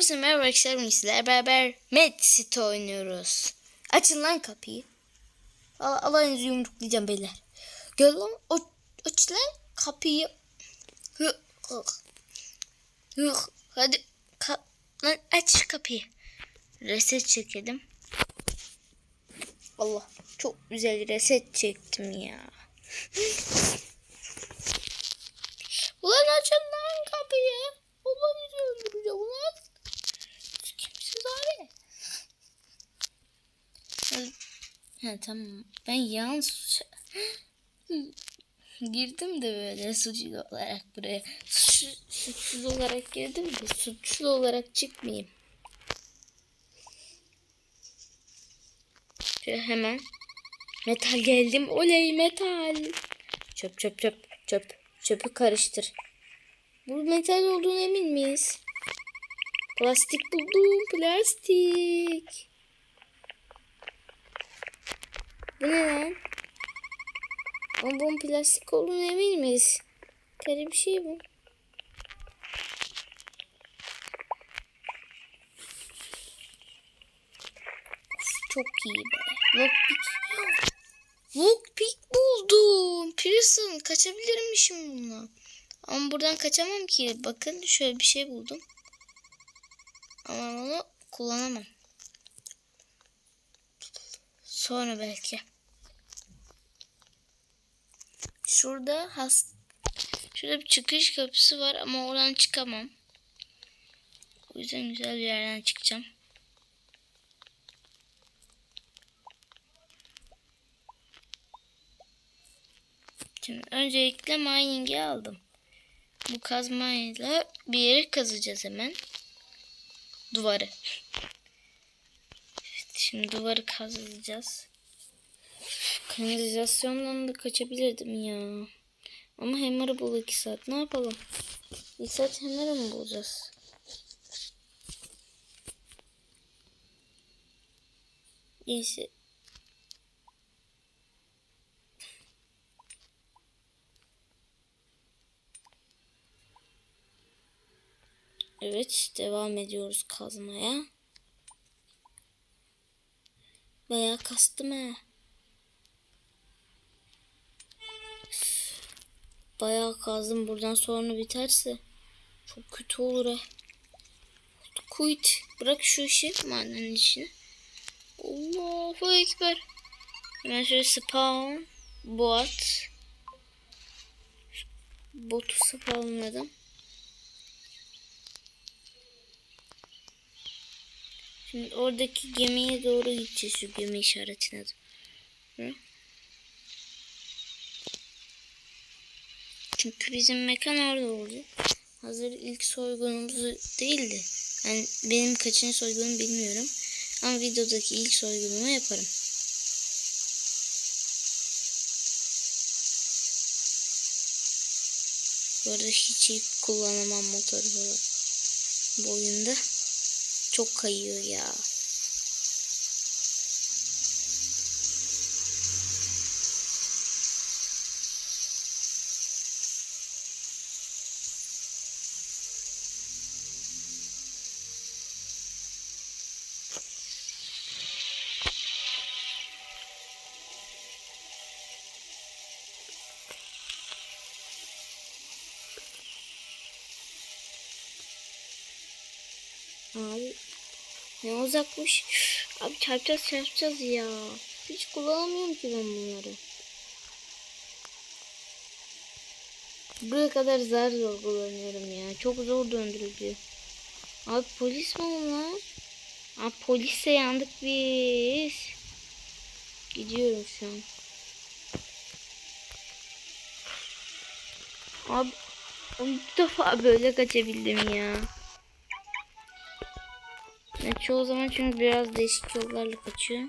Herkese merhaba arkadaşlar. Bugün sizlerle beraber Med City oynuyoruz. Açın lan kapıyı. Al alayınızı yumruklayacağım beyler. Gel lan o, aç lan kapıyı. Hı, hı. Hadi ka, lan aç kapıyı. Reset çekelim. Allah çok güzel reset çektim ya. Ulan açın lan kapıyı. Allah bizi öldüreceğim ulan. Ha tamam. Ben yan girdim de böyle suçlu olarak buraya. Suç, suçsuz olarak girdim de suçlu olarak çıkmayayım. Şöyle hemen. Metal geldim. Oley metal. Çöp çöp çöp çöp. Çöpü karıştır. Bu metal olduğunu emin miyiz? Plastik buldum. Plastik. Bu ne lan? Ama bunun plastik olduğunu emin miyiz? Garip bir şey bu. Çok iyi be. Lockpick. Lockpick buldum. Pearson kaçabilirmişim bununla. Ama buradan kaçamam ki. Bakın şöyle bir şey buldum. Ama onu kullanamam. Sonra belki. Şurada has Şurada bir çıkış kapısı var ama oradan çıkamam. O yüzden güzel bir yerden çıkacağım. Şimdi öncelikle mining'i aldım. Bu kazmayla bir yere kazacağız hemen. Duvarı. Evet, şimdi duvarı kazıyacağız. Kanalizasyondan da kaçabilirdim ya. Ama Hammer'ı bul 2 saat. Ne yapalım? 2 saat Hammer'ı mı bulacağız? Neyse. Evet devam ediyoruz kazmaya. Bayağı kastım he. Bayağı kazdım buradan sonra biterse çok kötü olur he. Quit. Bırak şu işi madenin işini. Allahu Ekber. Hemen şöyle spawn. Bot. Botu spawnladım. Şimdi oradaki gemiye doğru gideceğiz şu gemi işaretine. Hı? Çünkü bizim mekan orada olacak. Hazır ilk soygunumuzu değildi. Yani benim kaçıncı soygunum bilmiyorum. Ama videodaki ilk soygunumu yaparım. Bu arada hiç iyi kullanamam motoru falan. Bu oyunda. Çok kayıyor ya. Abi ne uzakmış. Abi çarpacağız çarpacağız ya. Hiç kullanamıyorum ki ben bunları. Buraya kadar zar zor kullanıyorum ya. Çok zor döndürülüyor. Abi polis mi onlar? Abi polise yandık biz. Gidiyorum şu an. Abi ilk defa böyle kaçabildim ya. Ben çoğu zaman çünkü biraz değişik yollarla kaçıyor.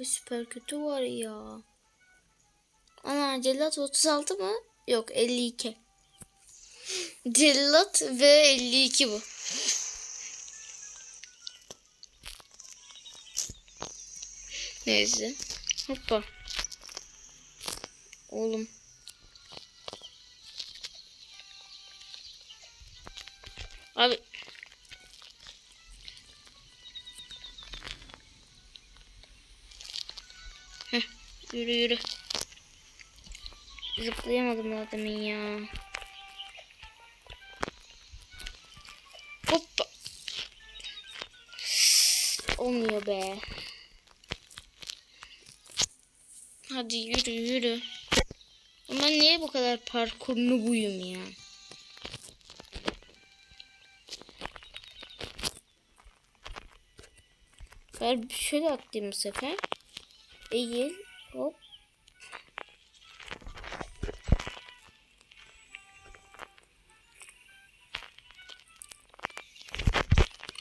Abi süper kötü var ya. Ana cellat 36 mı? Yok 52. Cellat ve 52 bu. Neyse. Hoppa. Oğlum. Abi. Heh, yürü yürü. Zıplayamadım daha demin ya. Hoppa. Olmuyor be. Hadi yürü yürü. Ama niye bu kadar parkurlu buyum ya? Ben şöyle atlayayım bu sefer. Eğil. Hop.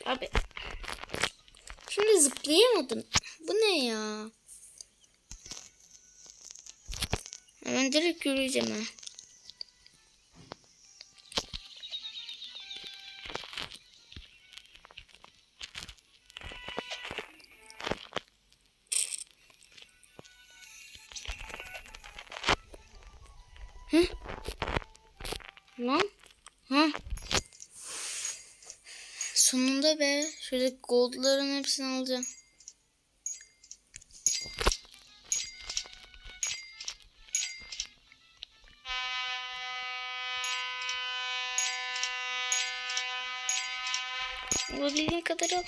Abi. Şimdi zıplayamadım. Bu ne ya? Hemen direkt yürüyeceğim ha. Ha? Sonunda be. Şöyle goldların hepsini alacağım. Olabildiğin kadar al.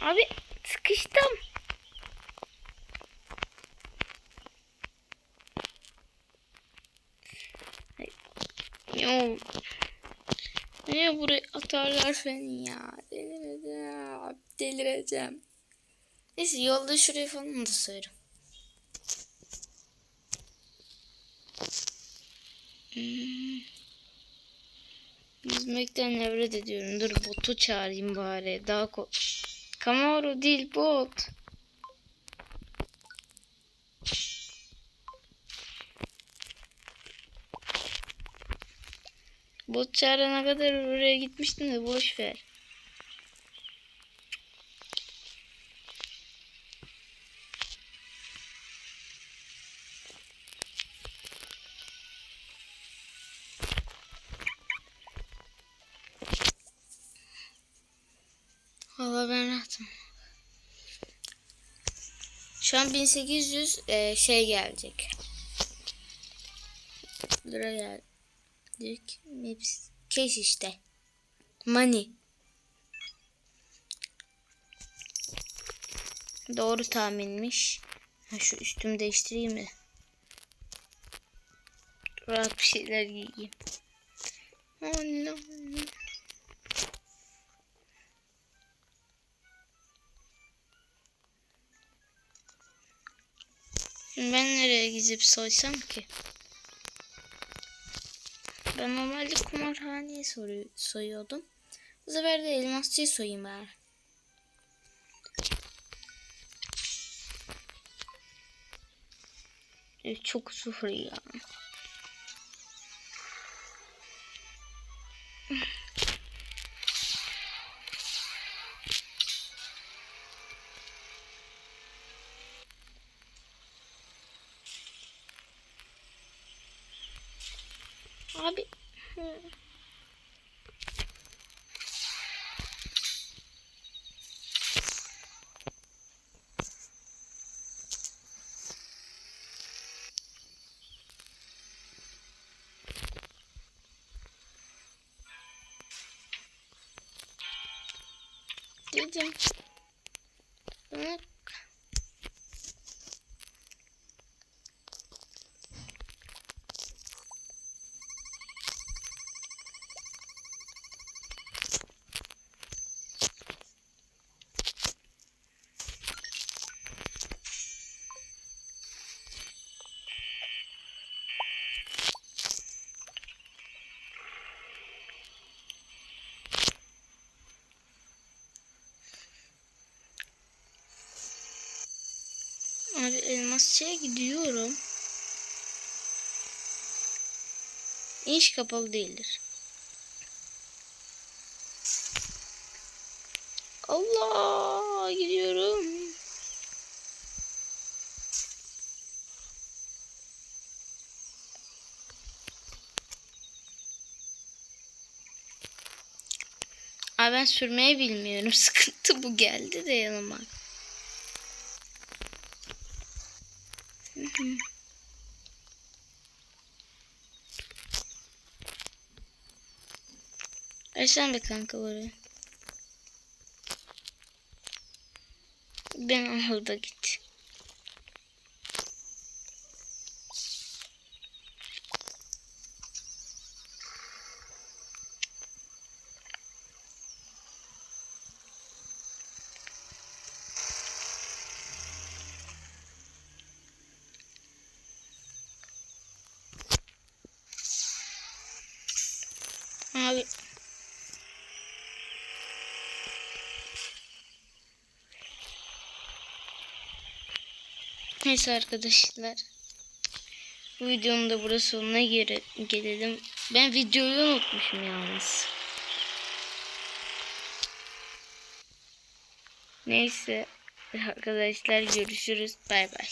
Abi sıkıştım. Yo. Niye buraya atarlar beni ya? Delireceğim. Delireceğim. Neyse yolda şuraya falan da sayarım. Hmm. Yüzmekten nefret ediyorum. Dur botu çağırayım bari. Daha ko... Camaro değil bot. Bot çağırana kadar oraya gitmiştim de boş ver. Valla ben rahatım. Şu an 1800 e, şey gelecek. Lira geldik. Hepsi Cash işte. Money. Doğru tahminmiş. Ha, şu üstümü değiştireyim mi? Rahat bir şeyler giyeyim. Oh no. Ben nereye gidip soysam ki? Ben normalde kumarhaneye soru soyuyordum. Bu sefer de elmasçıyı soyayım bari. E, çok sıfır ya. Abi. Hı. Dedim. Bak. Elmasçıya gidiyorum. İş kapalı değildir. Allah gidiyorum. Ay ben sürmeyi bilmiyorum. Sıkıntı bu geldi de yanıma. Sen de kanka oraya. Ben orada git. Abi Neyse arkadaşlar. Bu videonun da burası sonuna gere- gelelim. Ben videoyu unutmuşum yalnız. Neyse arkadaşlar görüşürüz. Bay bay.